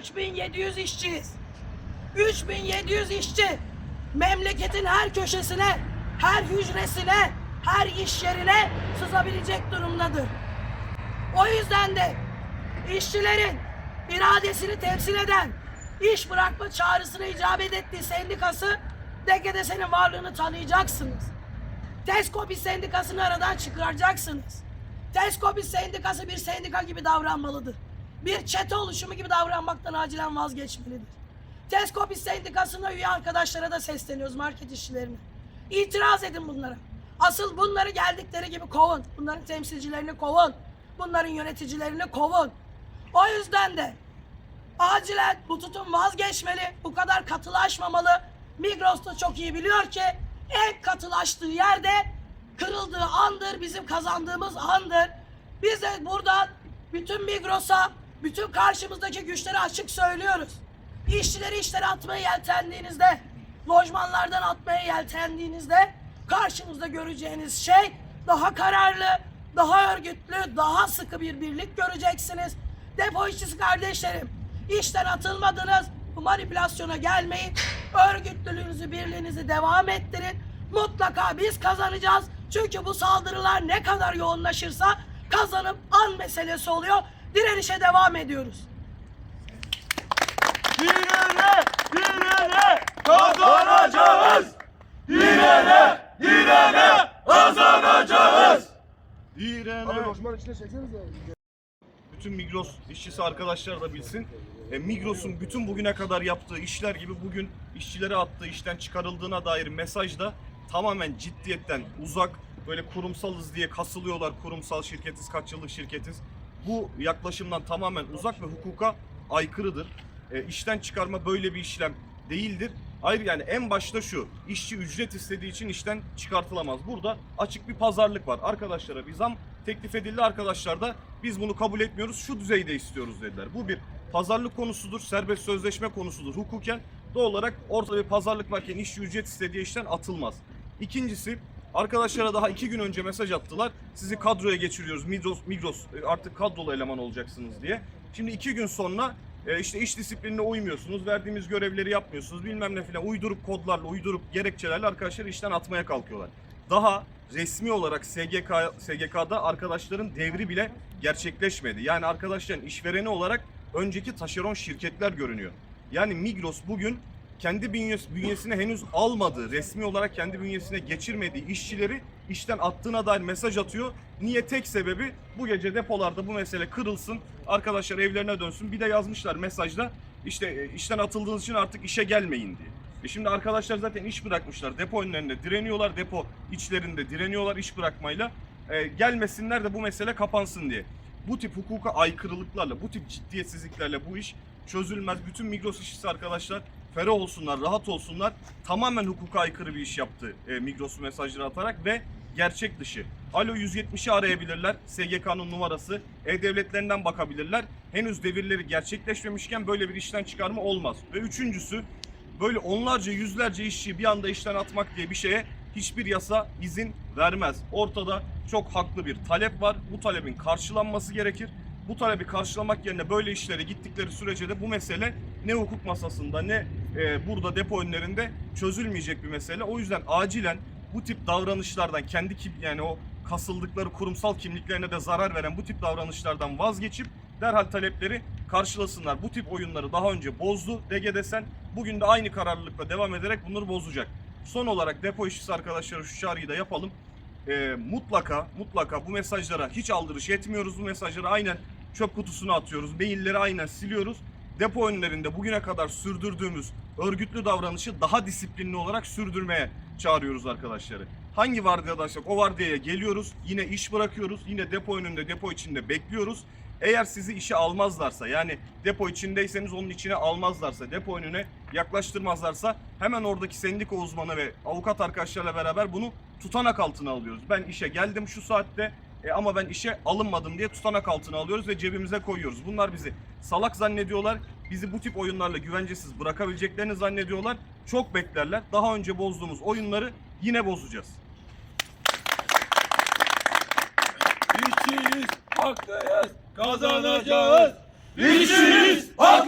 3700 işçiyiz. 3700 işçi memleketin her köşesine, her hücresine, her iş yerine sızabilecek durumdadır. O yüzden de işçilerin iradesini temsil eden iş bırakma çağrısına icabet ettiği sendikası DGDS'nin varlığını tanıyacaksınız. Teskopis sendikasını aradan çıkaracaksınız. Teskopis sendikası bir sendika gibi davranmalıdır. Bir çete oluşumu gibi davranmaktan acilen vazgeçmelidir. Teskopis sendikasına üye arkadaşlara da sesleniyoruz market işçilerine. İtiraz edin bunlara. Asıl bunları geldikleri gibi kovun. Bunların temsilcilerini kovun. Bunların yöneticilerini kovun. O yüzden de acilen bu tutum vazgeçmeli. Bu kadar katılaşmamalı. Migros da çok iyi biliyor ki en katılaştığı yerde kırıldığı andır, bizim kazandığımız andır. Biz de buradan bütün Migros'a, bütün karşımızdaki güçleri açık söylüyoruz. İşçileri işlere atmaya yeltendiğinizde, lojmanlardan atmaya yeltendiğinizde karşınızda göreceğiniz şey daha kararlı, daha örgütlü, daha sıkı bir birlik göreceksiniz. Depo işçisi kardeşlerim, işten atılmadınız, bu manipülasyona gelmeyin. Örgütlülüğünüzü, birliğinizi devam ettirin. Mutlaka biz kazanacağız. Çünkü bu saldırılar ne kadar yoğunlaşırsa kazanıp an meselesi oluyor. Direnişe devam ediyoruz. Direne, direne kazanacağız. Direne, direne kazanacağız. Direne. Abi lojman içine çeksenize. Bütün Migros işçisi arkadaşlar da bilsin. E, Migros'un bütün bugüne kadar yaptığı işler gibi bugün işçilere attığı işten çıkarıldığına dair mesaj da tamamen ciddiyetten uzak. Böyle kurumsalız diye kasılıyorlar. Kurumsal şirketiz, kaç yıllık şirketiz. Bu yaklaşımdan tamamen uzak ve hukuka aykırıdır. E, işten çıkarma böyle bir işlem değildir. Ayrı yani en başta şu, işçi ücret istediği için işten çıkartılamaz. Burada açık bir pazarlık var. Arkadaşlara bir zam teklif edildi. Arkadaşlar da biz bunu kabul etmiyoruz, şu düzeyde istiyoruz dediler. Bu bir pazarlık konusudur, serbest sözleşme konusudur hukuken. Doğal olarak ortada bir pazarlık varken işçi ücret istediği işten atılmaz. İkincisi Arkadaşlara daha iki gün önce mesaj attılar. Sizi kadroya geçiriyoruz. Migros, Migros e, artık kadrolu eleman olacaksınız diye. Şimdi iki gün sonra e, işte iş disiplinine uymuyorsunuz. Verdiğimiz görevleri yapmıyorsunuz. Bilmem ne filan uydurup kodlarla, uydurup gerekçelerle arkadaşları işten atmaya kalkıyorlar. Daha resmi olarak SGK, SGK'da arkadaşların devri bile gerçekleşmedi. Yani arkadaşların işvereni olarak önceki taşeron şirketler görünüyor. Yani Migros bugün kendi bünyes- bünyesine henüz almadığı, resmi olarak kendi bünyesine geçirmediği işçileri işten attığına dair mesaj atıyor. Niye? Tek sebebi bu gece depolarda bu mesele kırılsın, arkadaşlar evlerine dönsün. Bir de yazmışlar mesajda işte e, işten atıldığınız için artık işe gelmeyin diye. E şimdi arkadaşlar zaten iş bırakmışlar. Depo önlerinde direniyorlar, depo içlerinde direniyorlar iş bırakmayla. E, gelmesinler de bu mesele kapansın diye. Bu tip hukuka aykırılıklarla, bu tip ciddiyetsizliklerle bu iş çözülmez. Bütün Migros işçisi arkadaşlar ferah olsunlar, rahat olsunlar. Tamamen hukuka aykırı bir iş yaptı e, Migros'u mesajları atarak ve gerçek dışı. Alo 170'i arayabilirler. SGK'nın numarası. E-Devletlerinden bakabilirler. Henüz devirleri gerçekleşmemişken böyle bir işten çıkarma olmaz. Ve üçüncüsü böyle onlarca yüzlerce işçiyi bir anda işten atmak diye bir şeye hiçbir yasa izin vermez. Ortada çok haklı bir talep var. Bu talebin karşılanması gerekir. Bu talebi karşılamak yerine böyle işlere gittikleri sürece de bu mesele ne hukuk masasında ne e, burada depo önlerinde çözülmeyecek bir mesele. O yüzden acilen bu tip davranışlardan kendi kim yani o kasıldıkları kurumsal kimliklerine de zarar veren bu tip davranışlardan vazgeçip derhal talepleri karşılasınlar. Bu tip oyunları daha önce bozdu DGDSen. Bugün de aynı kararlılıkla devam ederek bunları bozacak. Son olarak depo işçisi arkadaşlara şu çağrıyı da yapalım. Ee, mutlaka mutlaka bu mesajlara hiç aldırış etmiyoruz. Bu mesajları aynen çöp kutusuna atıyoruz. Mailleri aynen siliyoruz. Depo önlerinde bugüne kadar sürdürdüğümüz örgütlü davranışı daha disiplinli olarak sürdürmeye çağırıyoruz arkadaşları. Hangi vardiyadaysak o vardiyaya geliyoruz. Yine iş bırakıyoruz. Yine depo önünde, depo içinde bekliyoruz. Eğer sizi işe almazlarsa yani depo içindeyseniz onun içine almazlarsa, depo önüne yaklaştırmazlarsa hemen oradaki sendika uzmanı ve avukat arkadaşlarla beraber bunu tutanak altına alıyoruz. Ben işe geldim şu saatte e, ama ben işe alınmadım diye tutanak altına alıyoruz ve cebimize koyuyoruz. Bunlar bizi salak zannediyorlar. Bizi bu tip oyunlarla güvencesiz bırakabileceklerini zannediyorlar. Çok beklerler. Daha önce bozduğumuz oyunları yine bozacağız. İşçiyiz, haklıyız, kazanacağız. İşçiyiz, haklıyız,